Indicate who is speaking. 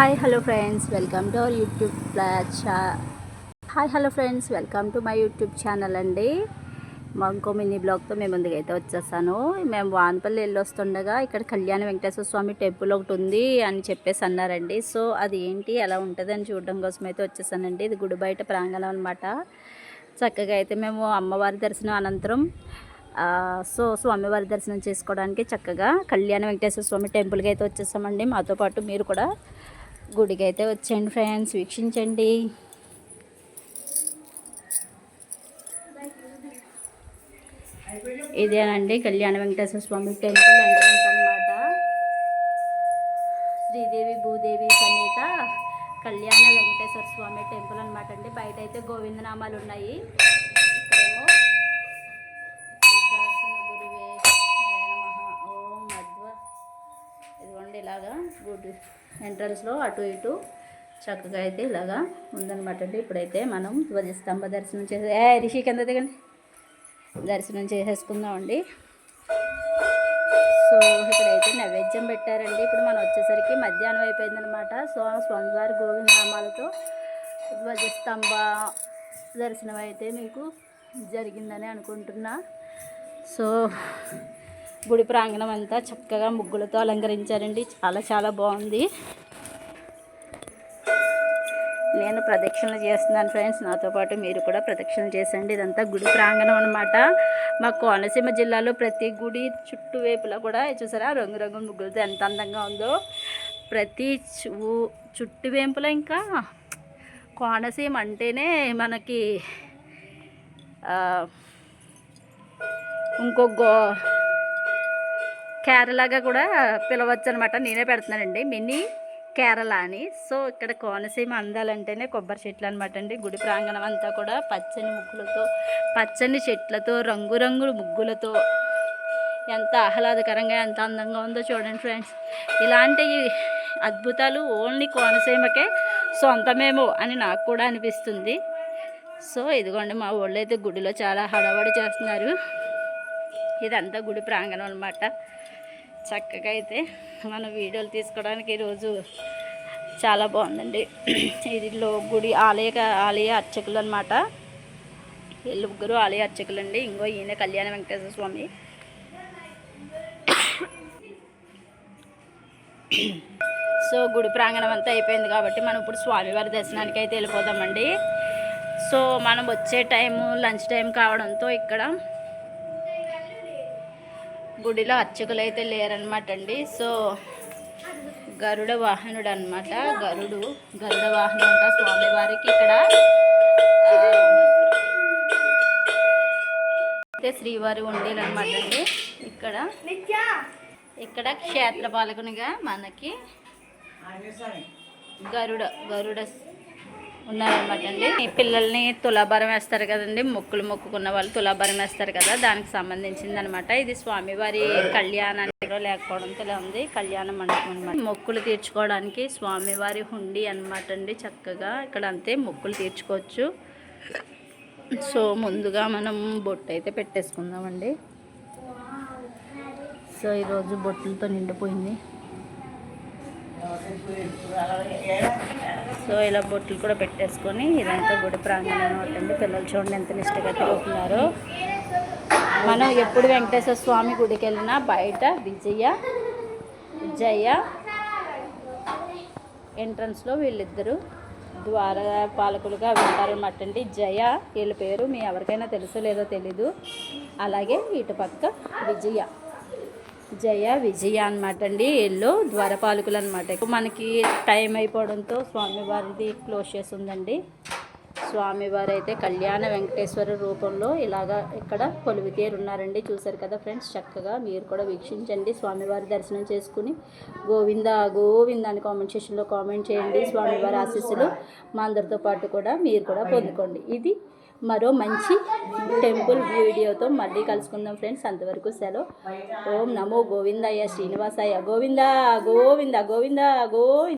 Speaker 1: Hi hello friends welcome to our YouTube ఛా hi hello friends welcome to my YouTube channel అండి. మా ఇంకో mini బ్లాగ్తో మేము ముందుకైతే వచ్చేసాను. మేము వానపల్లి వెళ్ళి వస్తుండగా ఇక్కడ కళ్యాణ వెంకటేశ్వర స్వామి టెంపుల్ ఒకటి ఉంది అని చెప్పేసి అన్నారండి. సో అది ఏంటి ఎలా ఉంటుంది అని చూడడం కోసం అయితే వచ్చేసానండి. ఇది గుడి బయట ప్రాంగణం అనమాట చక్కగా అయితే మేము అమ్మవారి దర్శనం అనంతరం సో స్వామివారి దర్శనం చేసుకోవడానికి చక్కగా కళ్యాణ వెంకటేశ్వర స్వామి టెంపుల్కి అయితే వచ్చేసామండి. మాతో పాటు మీరు కూడా గుడికి అయితే వచ్చేయండి ఫ్రెండ్స్ వీక్షించండి. ఇదేనండి కళ్యాణ వెంకటేశ్వర స్వామి టెంపుల్ ఎంట్రన్స్ అనమాట శ్రీదేవి భూదేవి సమేత కళ్యాణ వెంకటేశ్వర స్వామి టెంపుల్ అనమాట అండి. బయట అయితే గోవిందనామాలు ఉన్నాయి ఇలాగా గుడ్ ఎంట్రన్స్లో అటు ఇటు చక్కగా అయితే ఇలాగా ఉందనమాట అండి. ఇప్పుడైతే మనం ధ్వజస్తంభ దర్శనం చేసే ఏ రిషి కింద దిగండి. దర్శనం చేసేసుకుందామండి సో ఇక్కడైతే నైవేద్యం పెట్టారండి. ఇప్పుడు మనం వచ్చేసరికి మధ్యాహ్నం అయిపోయిందనమాట సో స్వామివారి గోవిందనామాలతో ధ్వజస్తంభ దర్శనం అయితే మీకు జరిగిందని అనుకుంటున్నా. సో గుడి ప్రాంగణం అంతా చక్కగా ముగ్గులతో అలంకరించారండి. చాలా చాలా బాగుంది. నేను ప్రదక్షిణలు చేస్తున్నాను ఫ్రెండ్స్. నాతో పాటు మీరు కూడా ప్రదక్షిణలు చేసండి. ఇదంతా గుడి ప్రాంగణం అనమాట మా కోనసీమ జిల్లాలో ప్రతి గుడి చుట్టువైపులా కూడా చూసారా? రంగురంగు ముగ్గులతో ఎంత అందంగా ఉందో. ప్రతి చు ఇంకా కోనసీమ అంటేనే మనకి ఇంకో గో కేరళగా కూడా పిలవచ్చు అనమాట నేనే పెడుతున్నానండి. మినీ కేరళ అని. సో ఇక్కడ కోనసీమ అందాలంటేనే కొబ్బరి చెట్లు అనమాట అండి. గుడి ప్రాంగణం అంతా కూడా పచ్చని ముగ్గులతో పచ్చని చెట్లతో రంగురంగుల ముగ్గులతో ఎంత ఆహ్లాదకరంగా ఎంత అందంగా ఉందో చూడండి ఫ్రెండ్స్. ఇలాంటి అద్భుతాలు ఓన్లీ కోనసీమకే సొంతమేమో అని నాకు కూడా అనిపిస్తుంది. సో ఇదిగోండి మా ఊళ్ళో అయితే గుడిలో చాలా హడావడి చేస్తున్నారు. ఇదంతా గుడి ప్రాంగణం అనమాట చక్కగా అయితే మన వీడియోలు తీసుకోవడానికి ఈరోజు చాలా బాగుందండి. ఇదిలో గుడి ఆలయ ఆలయ అర్చకులు అనమాట వీళ్ళు ముగ్గురు ఆలయ అర్చకులు అండి ఇంకో ఈయన కళ్యాణ వెంకటేశ్వర స్వామి. సో గుడి ప్రాంగణం అంతా అయిపోయింది కాబట్టి మనం ఇప్పుడు స్వామివారి దర్శనానికి అయితే వెళ్ళిపోదామండి. సో మనం వచ్చే టైము లంచ్ టైం కావడంతో ఇక్కడ గుడిలో అర్చకులు అయితే లేరనమాట అండి. సో గరుడ వాహనుడు అనమాట గరుడు గరుడ వాహనం అంట స్వామివారికి ఇక్కడ అయితే శ్రీవారి ఉండేలు అనమాట అండి. ఇక్కడ ఇక్కడ క్షేత్ర పాలకునిగా మనకి గరుడ గరుడ ఉన్నారనమాట అండి. ఈ పిల్లల్ని తులాభారం వేస్తారు కదండి. మొక్కులు మొక్కుకున్న వాళ్ళు తులాభారం వేస్తారు కదా. దానికి సంబంధించింది అనమాట ఇది స్వామివారి కళ్యాణానికి లేకపోవడంతో ఉంది. కళ్యాణ మండపం అనమాట మొక్కులు తీర్చుకోవడానికి స్వామివారి హుండి అనమాట అండి. చక్కగా ఇక్కడ అంతే మొక్కులు తీర్చుకోవచ్చు. సో ముందుగా మనం బొట్టు అయితే పెట్టేసుకుందామండి. సో ఈరోజు బొట్టులతో నిండిపోయింది. సో ఇలా బొట్లు కూడా పెట్టేసుకొని ఇదంతా గుడి ప్రాంగణం ఉంటుంది. అండి పిల్లలు చూడండి ఎంత నిష్టగా తిరుగుతున్నారు. మనం ఎప్పుడు వెంకటేశ్వర స్వామి గుడికి వెళ్ళినా బయట విజయ జయ ఎంట్రన్స్లో వీళ్ళిద్దరూ ద్వార పాలకులుగా ఉంటారనమాట అండి జయ వీళ్ళ పేరు మీ ఎవరికైనా తెలుసో లేదో తెలీదు. అలాగే ఇటు పక్క విజయ. జయ విజయ అనమాట అండి. ఎల్లో ద్వారపాలకులు అనమాట మనకి టైం అయిపోవడంతో స్వామివారిది క్లోజ్ చేసి ఉందండి స్వామివారు అయితే కళ్యాణ వెంకటేశ్వర రూపంలో ఇలాగా ఇక్కడ కొలువుతీరు ఉన్నారండి చూసారు కదా ఫ్రెండ్స్ చక్కగా మీరు కూడా వీక్షించండి. స్వామివారి దర్శనం చేసుకుని గోవింద గోవింద అని కామెంట్ సెషన్లో కామెంట్ చేయండి. స్వామివారి ఆశీస్సులు మా అందరితో పాటు కూడా మీరు కూడా పొందుకోండి. ఇది మరో మంచి టెంపుల్ వీడియోతో మళ్ళీ కలుసుకుందాం ఫ్రెండ్స్. అంతవరకు సెలవు. ఓం నమో గోవిందయ్య శ్రీనివాసయ్య. గోవింద గోవింద గోవింద గోవింద.